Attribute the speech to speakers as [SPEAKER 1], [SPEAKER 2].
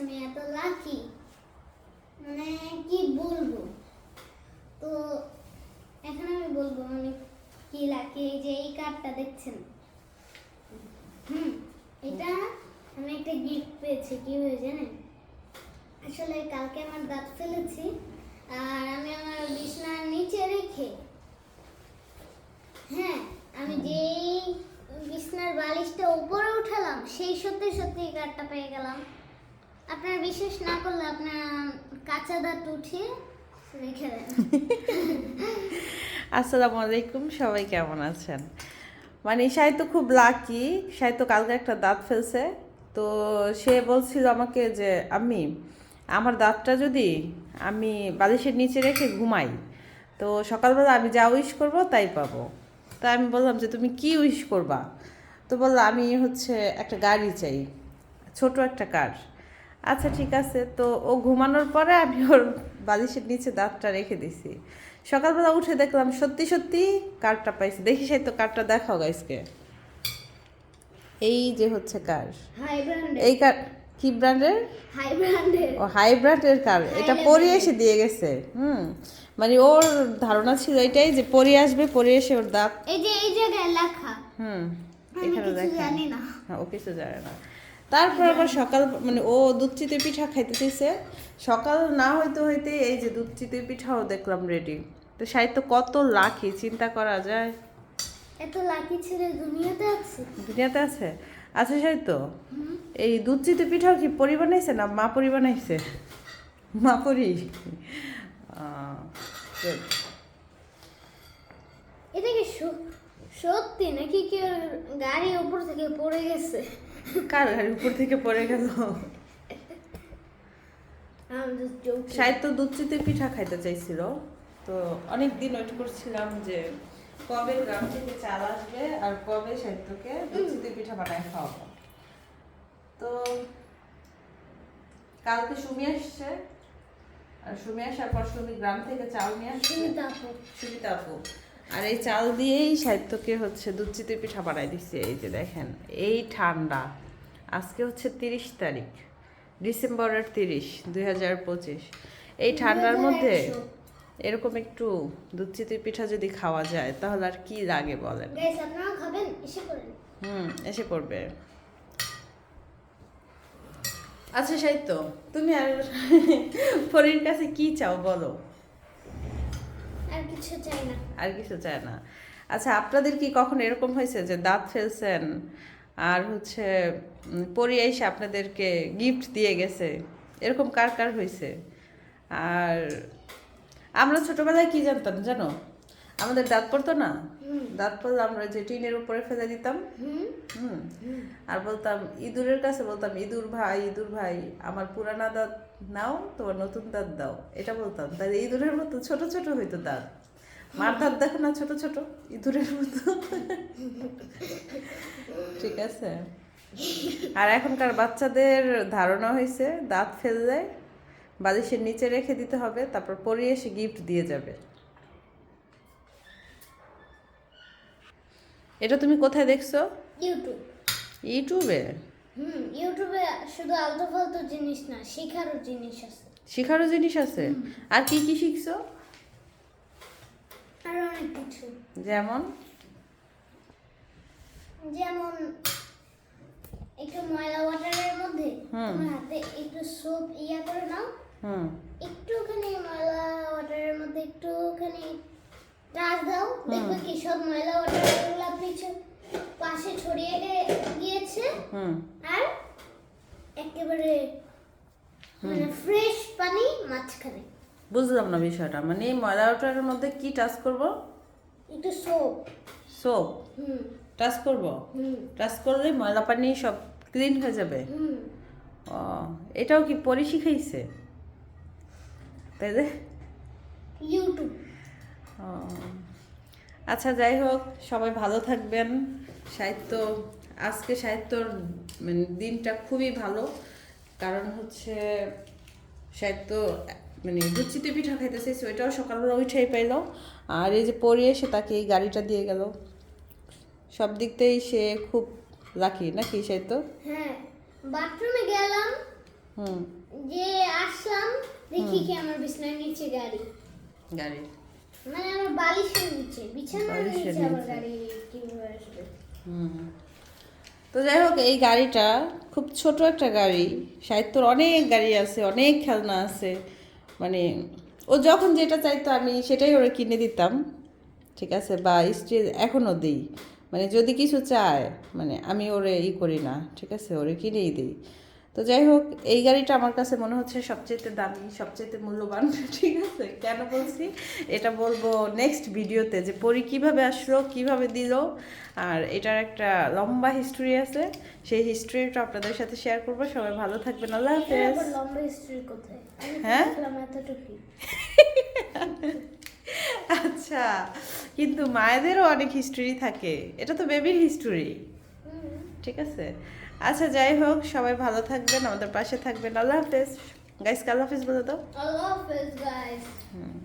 [SPEAKER 1] আমি এত লাকি মানে কি বলব? তো এখন আমি বলব আমি কি লাকি এই যে, এই কার্ডটা দেখছেন? হুম, এটা আমি একটা গিফট পেয়েছি, কি হয়ে জানেন? আসলে কালকে আমার দাঁত ফেলেছি, আর আমি আমার বিছনার নিচে রেখে হ্যাঁ আমি যেই বিছনার বালিশটা উপরে উঠালাম, সেই সত্যি সত্যি কার্ডটা পেয়ে গেলাম। আপনারা বিশ্বাস না করলে আপনার কাঁচা দাঁত দেন।
[SPEAKER 2] আসসালামু আলাইকুম, সবাই কেমন আছেন? মানে সাই তো খুব লাকি সাই তো কালকে একটা দাঁত ফেলছে। তো সে বলছিল আমাকে যে আমি আমার দাঁতটা যদি আমি বালিশের নিচে রেখে ঘুমাই, তো সকালবেলা আমি যা উইশ করব তাই পাবো। তা আমি বললাম যে, তুমি কি উইশ করবা? তো বলল, আমি হচ্ছে একটা গাড়ি চাই, ছোট একটা কার। আচ্ছা ঠিক আছে। তো ও ঘুমানোর পরে আমি ওর বালিশের নিচে দাঁতটা রেখে দিছি। সকালবেলা উঠে দেখলাম সত্যি সত্যি কারটা পাইছি। দেখি সেই তো কারটা দেখাও গাইসকে এই যে হচ্ছে কার এই কার কি ব্র্যান্ডের?
[SPEAKER 1] হাই ব্র্যান্ডের।
[SPEAKER 2] ও হাই ব্র্যান্ডের কার এটা পরে এসে দিয়ে গেছে। হুম। মানে ওর ধারণা ছিল এটাই যে পরে আসবে পরে এসে ওর দাঁত
[SPEAKER 1] এই যে এই জায়গায় লেখা।
[SPEAKER 2] হুম। এখানে
[SPEAKER 1] না।
[SPEAKER 2] হ্যাঁ ও কিছু জানে না। তারপর আবার সকাল মানে ও দুধ চিতই পিঠা খাইতে চাইছে সকাল না হইতে হইতে এই যে দুধ চিতই পিঠাও দেখলাম রেডি তো সাহিত্য কত লাখি চিন্তা করা যায়।
[SPEAKER 1] এত লাকি ছেলে দুনিয়াতে আছে?
[SPEAKER 2] দুনিয়াতে আছে? আচ্ছা সাহিত্য এই দুধ চিতই পিঠাও কি পরি বানাইছে না মা পরি বানাইছে? মা পরি?
[SPEAKER 1] এটা কি সত্যি নাকি কেউ গাড়ি উপর থেকে পড়ে গেছে?
[SPEAKER 2] কার? গাড়ির উপর থেকে পড়ে গেল. সাহিত্য দুধ চিতই পিঠা খাইতে চাইছিল। তো অনেক দিন ওয়েট করছিলাম যে কবে গ্রাম থেকে চাল আসবে আর কবে সাহিত্যকে দুধ চিতই পিঠা বানায় খাওয়াবো। তো কালকে সুমি আসছে। আর সুমি আসার পর সুমি গ্রাম থেকে চাল নিয়ে আসছে।
[SPEAKER 1] সুমিতা আপু।
[SPEAKER 2] সুমিতা আপু। আর এই চাল দিয়েই সাহিত্যকে হচ্ছে দুধ চিতই পিঠা বানাই দিচ্ছে এই যে দেখেন এই ঠান্ডা। আজকে হচ্ছে তিরিশ তারিখ ডিসেম্বরের তিরিশ দুই হাজার পঁচিশ। এই ঠান্ডার মধ্যে এরকম একটু দুধ চিতই পিঠা যদি খাওয়া যায় তাহলে আর কি লাগে বলেন? হুম এসে পড়বে। আচ্ছা সাহিত্য তুমি আর ফরির কাছে কি চাও বলো?
[SPEAKER 1] কিছু চাই না।
[SPEAKER 2] আর কিছু চায় না। আচ্ছা আপনাদের কি কখন এরকম হয়েছে যে দাঁত ফেলছেন আর হচ্ছে পরি এসে আপনাদেরকে গিফট দিয়ে গেছে? এরকম কার কার হয়েছে? আর আমরা ছোটবেলায় কি জানতাম জানো? আমাদের দাঁত পড়তো না? দাঁত পড়লে আমরা যে টিনের উপরে ফেলে দিতাম।
[SPEAKER 1] হুম।
[SPEAKER 2] হুম। আর বলতাম ইঁদুরের কাছে বলতাম ইঁদুর ভাই ইঁদুর ভাই আমার পুরানা দাঁত নাও তোমার নতুন দাঁত দাও। এটা বলতাম। তাহলে ইঁদুরের মতো ছোট ছোট হইতো দাঁত। মার দাঁত দেখো না ছোট ছোট। ইঁদুরের মতো। ঠিক আছে। আর এখনকার বাচ্চাদের ধারণা হয়েছে দাঁত ফেললে বালিশের নিচে রেখে দিতে হবে তারপর পরিয়ে এসে গিফট দিয়ে যাবে। এটা তুমি কোথায় দেখছ?
[SPEAKER 1] ইউটিউব।
[SPEAKER 2] ইউটিউবে?
[SPEAKER 1] হুম ইউটিউবে শুধু আলতু ফালতু জিনিস না শেখারও জিনিস আছে।
[SPEAKER 2] শেখারও জিনিস আছে? আর কি কি শিখছো?
[SPEAKER 1] আর অনেক কিছু।
[SPEAKER 2] যেমন?
[SPEAKER 1] যেমন একটু ময়লা ওয়াটারের মধ্যে তোমার হাতে একটু সোপ ইয়া করে নাও।
[SPEAKER 2] হুম।
[SPEAKER 1] একটুখানি ময়লা ওয়াটারের মধ্যে একটুখানি টাচ দাও। দেখবে কি সব ময়লা ওয়াটারগুলো পিছু পাশে ছড়িয়ে গিয়েছে।
[SPEAKER 2] হুম।
[SPEAKER 1] আর একেবারে মানে ফ্রেশ পানি মাঝখানে।
[SPEAKER 2] বুঝলাম না বিষয়টা। মানে এই ময়লা ওয়াটারের মধ্যে কি টাচ করব?
[SPEAKER 1] একটু সোপ
[SPEAKER 2] সোপ
[SPEAKER 1] হুম।
[SPEAKER 2] টাচ করব?
[SPEAKER 1] হুম।
[SPEAKER 2] টাচ করলে ময়লা পানি সব ক্লিন হয়ে যাবে?
[SPEAKER 1] হুম।
[SPEAKER 2] ও এটাও কি পরি শিখাইছে? তাই যে?
[SPEAKER 1] ইউটিউব
[SPEAKER 2] ও, আচ্ছা যাই হোক সবাই ভালো থাকবেন। সাহিত্য আজকে সাহিত্যর মানে দিনটা খুবই ভালো। কারণ হচ্ছে সাহিত্য মানে দুচিতে পিঠা খাইতে চাইছে ওইটাও সকালবেলা উঠেই পাইল। আর এই যে পরে এসে তাকে এই গাড়িটা দিয়ে গেল। সব দিক থেকেই সে খুব লাকি নাকি সাহিত্য
[SPEAKER 1] হ্যাঁ বাথরুমে গেলাম।
[SPEAKER 2] হুম।
[SPEAKER 1] যে আসলাম দেখি কি আমার বিছানার নিচে গাড়ি।
[SPEAKER 2] গাড়ি।
[SPEAKER 1] মানে আমার বালিশের নিচে বিছানার নিচে
[SPEAKER 2] নিচে।
[SPEAKER 1] গাড়ি কীভাবে আসবে।
[SPEAKER 2] হুম। তো যাই হোক এই গাড়িটা খুব ছোট একটা গাড়ি সাহিত্যর অনেক গাড়ি আছে অনেক খেলনা আছে। মানে ও যখন যেটা চাইতো আমি সেটাই ওরা কিনে দিতাম, ঠিক আছে? বা স্ত্রী এখনও দিই। মানে যদি কিছু চায় মানে আমি ওরে ই করি না, ঠিক আছে? ওরে কিনেই দিই। তো যাই হোক এই গাড়িটা আমার কাছে মনে হচ্ছে সবচেয়ে দামি সবচেয়ে মূল্যবান ঠিক আছে? কেন বলছি? এটা বলব নেক্সট ভিডিওতে যে পরি কীভাবে আসলো কীভাবে দিল আর এটার একটা লম্বা হিস্ট্রি আছে। সেই হিস্ট্রিটা আপনাদের সাথে শেয়ার করব। সবাই ভালো থাকবেন আল্লাহ হাফেজ।
[SPEAKER 1] লম্বা হিস্ট্রি কোথায়
[SPEAKER 2] হ্যাঁ? আচ্ছা কিন্তু মায়েদেরও অনেক হিস্ট্রি থাকে। এটা তো বেবির হিস্ট্রি ঠিক আছে? আচ্ছা যাই হোক সবাই ভালো থাকবেন আমাদের পাশে থাকবেন। আল্লাহ হাফেজ। গাইস আল্লাহ হাফেজ বলে তো
[SPEAKER 1] আল্লাহ হাফেজ গাইস
[SPEAKER 2] হুম।